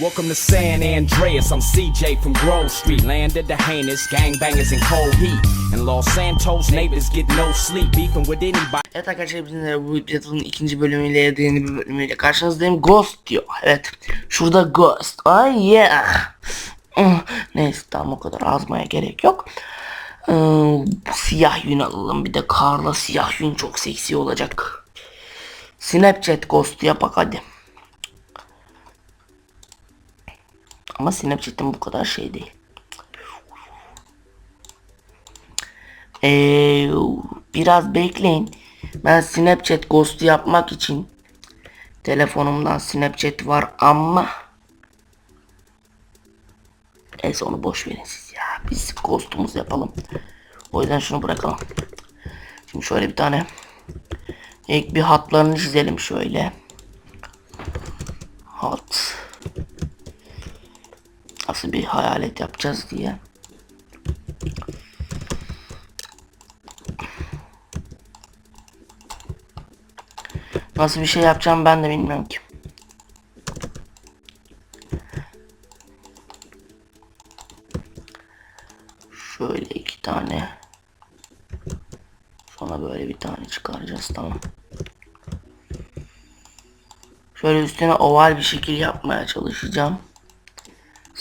Welcome to San Andreas. I'm CJ from Grove Street. Landed the heinous gangbangers in cold heat. And Los Santos neighbors get no sleep. Beefing with anybody. Evet arkadaşlar bizimle bu videonun ikinci bölümüyle ya da yeni bir bölümüyle karşınızdayım. Ghost diyor. Evet. Şurada Ghost. Ay yeah. Ah, Neyse tamam o kadar azmaya gerek yok. Ee, siyah yün alalım. Bir de karla siyah yün çok seksi olacak. Snapchat Ghost yapak hadi. Ama Snapchat'in bu kadar şey değil. Ee, biraz bekleyin. Ben Snapchat Ghost'u yapmak için telefonumdan Snapchat var ama Neyse onu boş verin siz ya. Biz Ghost'umuzu yapalım. O yüzden şunu bırakalım. Şimdi şöyle bir tane ilk bir hatlarını çizelim şöyle. Nasıl bir hayalet yapacağız diye. Nasıl bir şey yapacağım ben de bilmiyorum ki. Şöyle iki tane. Sonra böyle bir tane çıkaracağız tamam. Şöyle üstüne oval bir şekil yapmaya çalışacağım.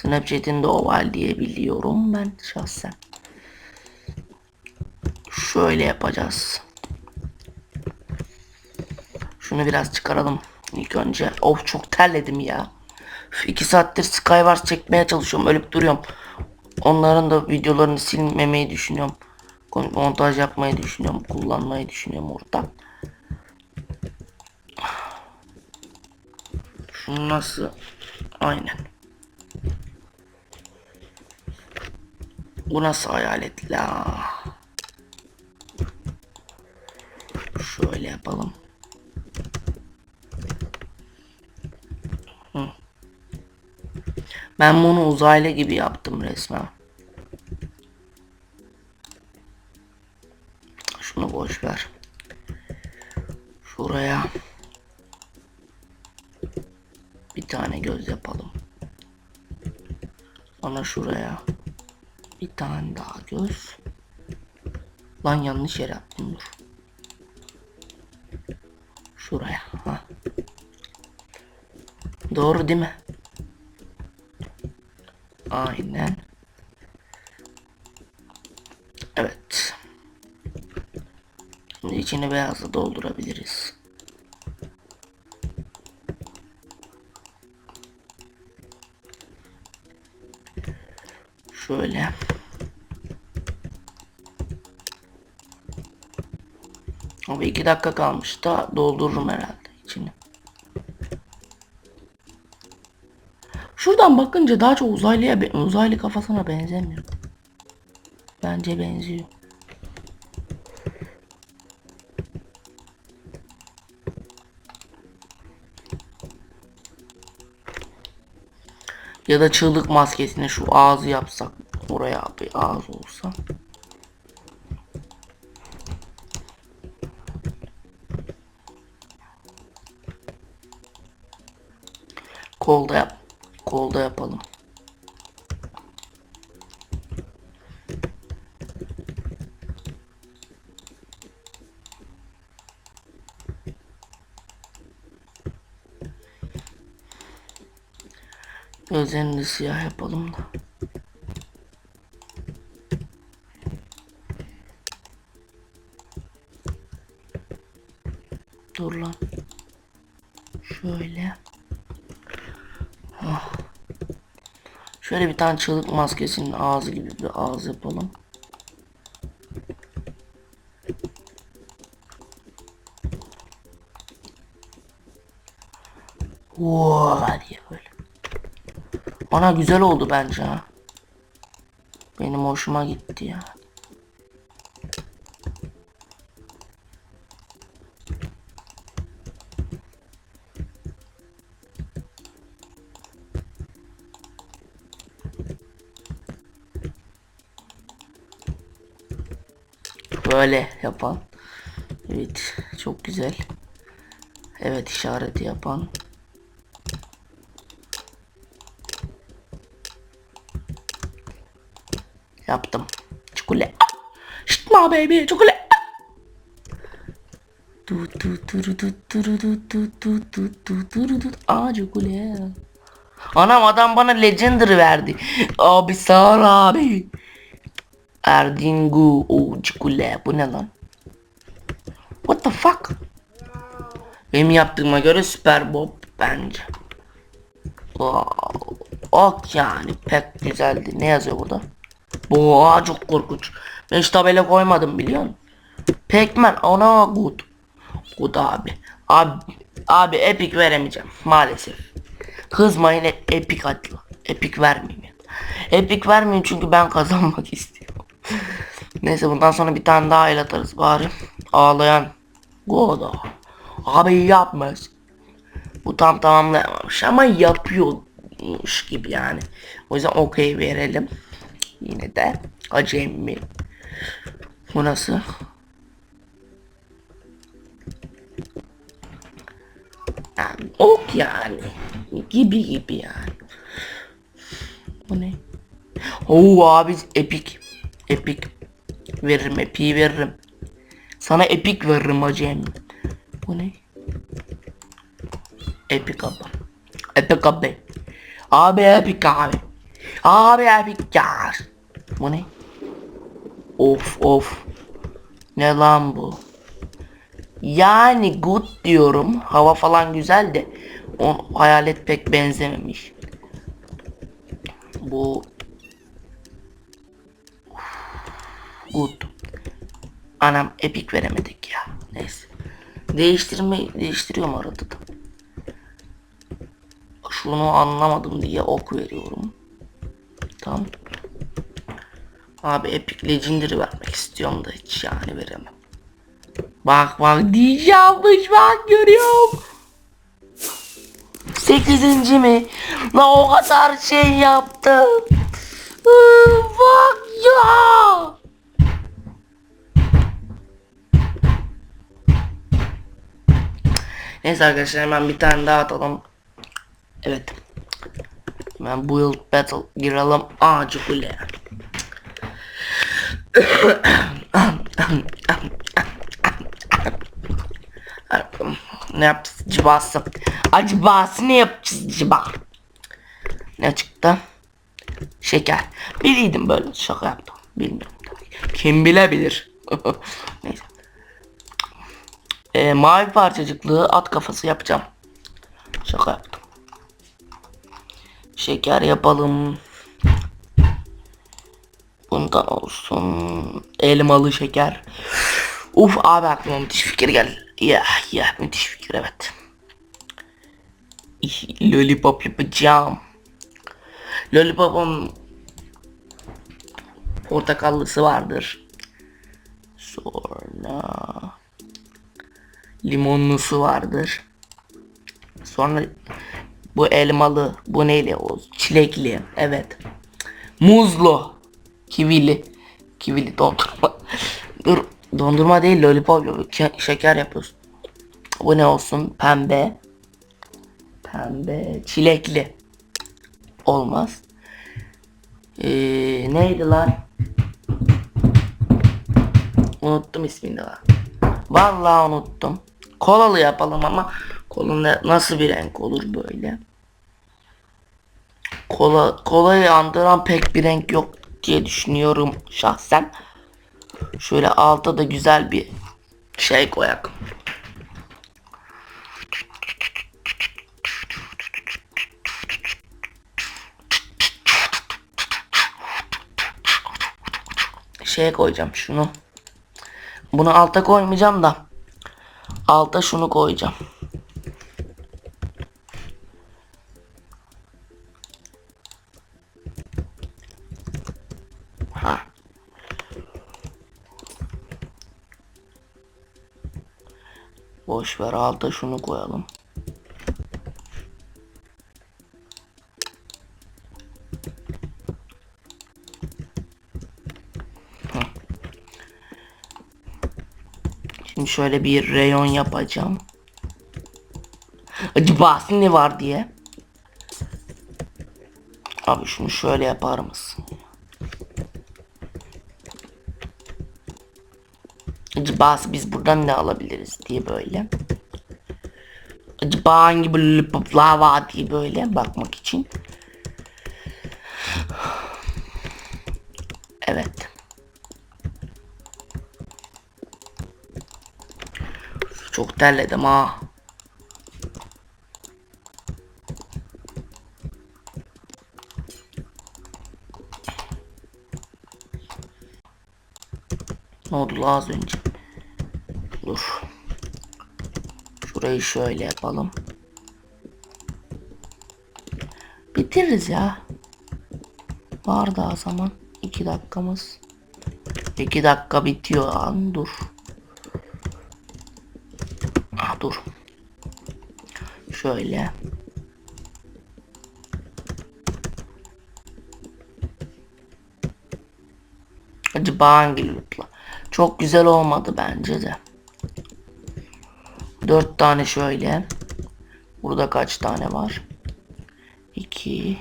Snapchat'in de oval diye biliyorum ben şahsen. Şöyle yapacağız. Şunu biraz çıkaralım ilk önce. Of çok terledim ya. Üf, iki saattir Skywars çekmeye çalışıyorum. Ölüp duruyorum. Onların da videolarını silmemeyi düşünüyorum. Montaj yapmayı düşünüyorum. Kullanmayı düşünüyorum orada. Şu nasıl? Aynen. Bu nasıl hayalet la? Şöyle yapalım. Ben bunu uzaylı gibi yaptım resmen. Şunu boş ver. Şuraya bir tane göz yapalım. Sonra şuraya bir tane daha göz. Lan yanlış yere yaptım dur. Şuraya. Ha. Doğru değil mi? Aynen. Evet. Şimdi içini beyazla doldurabiliriz. Şöyle. Abi iki dakika kalmış da doldururum herhalde içini. Şuradan bakınca daha çok uzaylıya uzaylı kafasına benzemiyor. Bence benziyor. Ya da çığlık maskesine şu ağzı yapsak oraya bir ağız olsa. Kolda yap. Kolda yapalım. Gözlerini siyah yapalım da. Dur lan. Şöyle. Ah. Şöyle bir tane çığlık maskesinin ağzı gibi bir ağız yapalım. Wow diye böyle. Bana güzel oldu bence ha. Benim hoşuma gitti ya. böyle yapan. Evet çok güzel. Evet işareti yapan. Yaptım. Çikole. Şıtma baby çikole. Du du du du du du du du du du du du du du Aa. Anam adam bana Legendary verdi. Abi sağ abi. Erdingu. O çikolata. Bu ne lan? What the fuck? Benim yaptığıma göre Süper Bob bence. Wow. Ok yani pek güzeldi. Ne yazıyor burada? Bu aa, çok korkunç. Ben hiç tabela koymadım biliyor musun? Pac-Man ona good. Good abi. Abi, abi epic veremeyeceğim maalesef. Kızmayın e- epic hadi. Epic vermeyeyim. Epic vermeyeyim çünkü ben kazanmak istiyorum. Neyse bundan sonra bir tane daha el atarız bari. Ağlayan. Goda. Abi yapmaz. Bu tam tamamlayamamış ama yapıyormuş gibi yani. O yüzden okey verelim. Yine de acemi. Bu nasıl? Yani ok yani. Gibi gibi yani. Bu ne? Oo abi epik. Epik. Veririm epiği veririm. Sana epik veririm acemi. Bu ne? Epic abi. Epic abi. Abi epic abi. Abi epic ya. Bu ne? Of of. Ne lan bu? Yani good diyorum. Hava falan güzel de o hayalet pek benzememiş. Bu good. Anam epik veremedik ya. Neyse. Değiştirme değiştiriyorum arada da. Şunu anlamadım diye ok veriyorum. Tamam. Abi Epic Legendary vermek istiyorum da hiç yani veremem. Bak bak DJ yapmış bak görüyorum. Sekizinci mi? La o kadar şey yaptım. Bak ya. Neyse arkadaşlar hemen bir tane daha atalım. Evet. Hemen build battle girelim. Ağacı kule. ne yapacağız cibası? Acibası ne yapacağız ciba? Ne çıktı? Şeker. Biliydim böyle şaka yaptım. Bilmiyorum. Kim bilebilir. Ee, mavi parçacıklı at kafası yapacağım. Şaka yaptım. Şeker yapalım. Bundan olsun. Elmalı şeker. Uf abi aklıma müthiş fikir geldi. Ya ya müthiş fikir evet. Lollipop yapacağım. Lollipop'un portakallısı vardır. Sonra limonlusu vardır. Sonra bu elmalı, bu neyle o çilekli, evet. Muzlu, kivili, kivili dondurma. Dur, dondurma değil lollipop, şe- şeker yapıyorsun. Bu ne olsun? Pembe. Pembe, çilekli. Olmaz. Ee, neydi lan? Unuttum ismini lan. Vallahi unuttum. Kolalı yapalım ama kolunda nasıl bir renk olur böyle? Kola kolayı andıran pek bir renk yok diye düşünüyorum şahsen. Şöyle alta da güzel bir şey koyak. Şeye koyacağım şunu. Bunu alta koymayacağım da alta şunu koyacağım. Ha. Boş ver alta şunu koyalım. Şimdi şöyle bir reyon yapacağım. Acaba ne var diye. Abi şunu şöyle yapar mısın? Acaba biz buradan ne alabiliriz diye böyle. Acaba hangi böyle lava diye böyle bakmak için. Çok terledim ha. Ne oldu la az önce? Dur. Şurayı şöyle yapalım. Bitiririz ya. Var daha zaman. 2 dakikamız. 2 dakika bitiyor an dur. Dur. Şöyle. Acaba hangi lootla? Çok güzel olmadı bence de. Dört tane şöyle. Burada kaç tane var? 2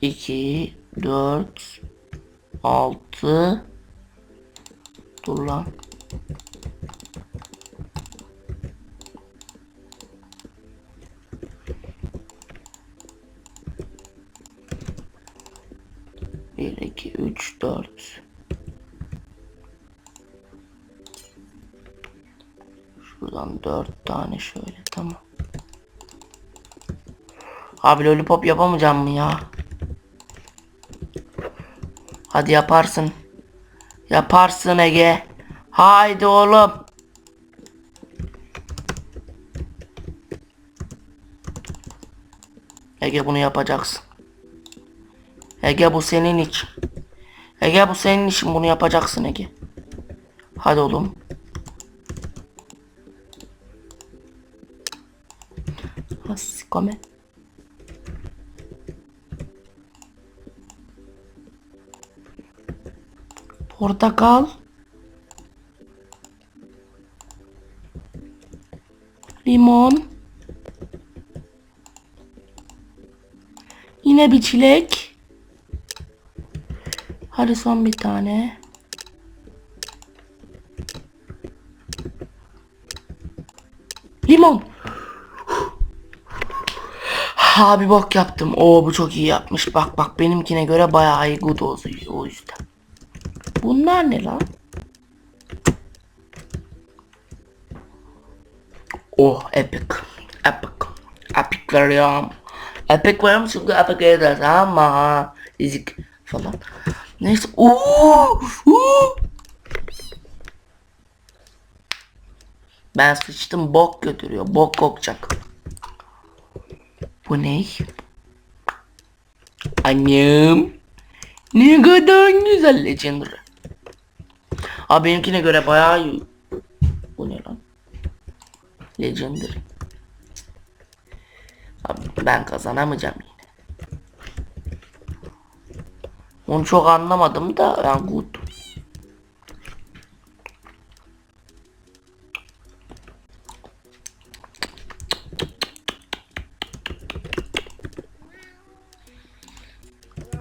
2 4 6 Dur lan. Bir, iki, üç, dört. Şuradan dört tane şöyle tamam. Abi lollipop yapamayacağım mı ya? Hadi yaparsın. Yaparsın Ege. Haydi oğlum. Ege bunu yapacaksın. Ege bu senin için. Ege bu senin için bunu yapacaksın Ege. Hadi oğlum. Come. Portakal. Limon. Yine bir çilek. Hadi son bir tane. Limon. Abi bok yaptım. Oo bu çok iyi yapmış. Bak bak benimkine göre bayağı iyi good oluyor o yüzden. Bunlar ne lan? Oh epic. Epic. Epic veriyorum. Epic veriyorum çünkü epic ederiz ama. Ezik falan. Neyse. Oo, oo. Ben sıçtım bok götürüyor. Bok kokacak. Bu ne? Annem. Ne kadar güzel Legendary. Abi benimkine göre bayağı. Bu ne lan? Legendary. Abi ben kazanamayacağım yine. Onu çok anlamadım da ben good.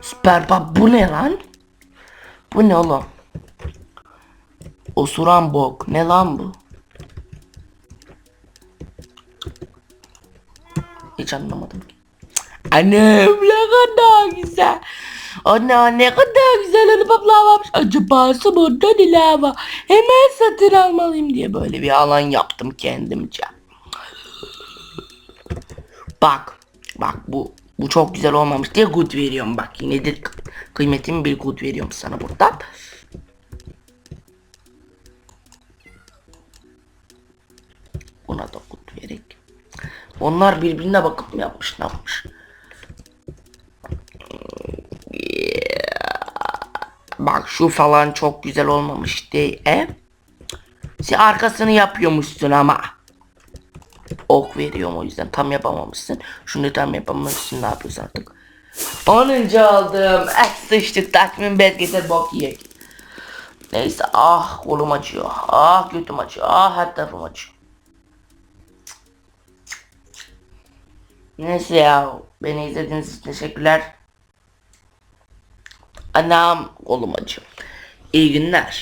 Süper bak bu ne lan? Bu ne oğlum? Osuran bok. Ne lan bu? Hiç anlamadım. Annem ne kadar güzel. Ana ne kadar güzel lollipoplar varmış. Acaba burada var? Hemen satın almalıyım diye böyle bir alan yaptım kendimce. Bak. Bak bu bu çok güzel olmamış diye good veriyorum bak. Yine de kıymetimi bir good veriyorum sana buradan. Buna da good vererek. Onlar birbirine bakıp mı yapmış ne yapmış? Bak şu falan çok güzel olmamış diye. Sen arkasını yapıyormuşsun ama. Ok veriyorum o yüzden tam yapamamışsın. Şunu tam yapamamışsın ne yapıyorsun artık. 10. aldım. Eh sıçtık takvim bez getir bok yiyek. Neyse ah kolum acıyor. Ah götüm acıyor. Ah her tarafım acıyor. Neyse ya beni izlediğiniz için teşekkürler. Anam kolum acıyor. İyi günler.